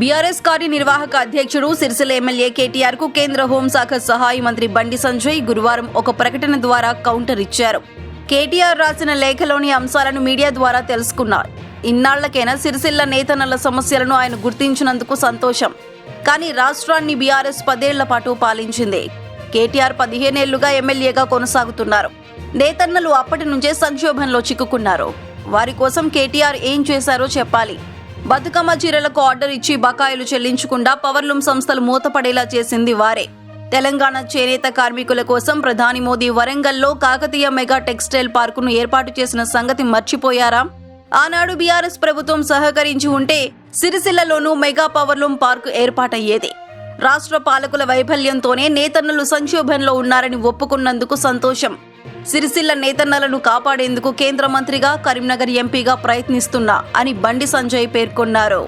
BRS కార్యనిర్వాహక అధ్యక్షుడు Sircilla MLA కేటీఆర్కు కేంద్ర హోంశాఖ సహాయ మంత్రి బండి సంజయ్ గురువారం ఒక ప్రకటన ద్వారా కౌంటర్ ఇచ్చారు. కేటీఆర్ రాసిన లేఖలోని అంశాలను మీడియా ద్వారా తెలుసుకున్నారు. ఇన్నాళ్ళకైనా సిరిసిల్ల నేతన్నల సమస్యలను ఆయన గుర్తించినందుకు సంతోషం. కానీ రాష్ట్రాన్ని బీఆర్ఎస్ పదేళ్ళ పాటు పాలించింది. కేటీఆర్ పదిహేనేళ్ళుగా ఎమ్మెల్యేగా కొనసాగుతున్నారు. నేతన్నలు అప్పటి నుంచే సంక్షోభంలో చిక్కుకున్నారు. వారి కోసం కేటీఆర్ ఏం చేశారో చెప్పాలి. బతుకమ్మ చీరలకు ఆర్డర్ ఇచ్చి బకాయిలు చెల్లించకుండా పవర్లూమ్ సంస్థలు మూతపడేలా చేసింది వారే. తెలంగాణ చేనేత కార్మికుల కోసం ప్రధాని మోదీ వరంగల్లో కాకతీయ మెగా టెక్స్టైల్ పార్కును ఏర్పాటు చేసిన సంగతి మర్చిపోయారా? ఆనాడు బీఆర్ఎస్ ప్రభుత్వం సహకరించి ఉంటే సిరిసిల్లలోనూ మెగా పవర్లూమ్ పార్కు ఏర్పాటయ్యేది. రాష్ట్ర పాలకుల వైఫల్యంతోనే నేతన్నలు సంక్షోభంలో ఉన్నారని ఒప్పుకున్నందుకు సంతోషం. సిరిసిల్ల నేతన్నలను కాపాడేందుకు కేంద్ర మంత్రిగా కరీంనగర్ ఎంపీగా ప్రయత్నిస్తున్నా అని బండి సంజయ్ పేర్కొన్నారు.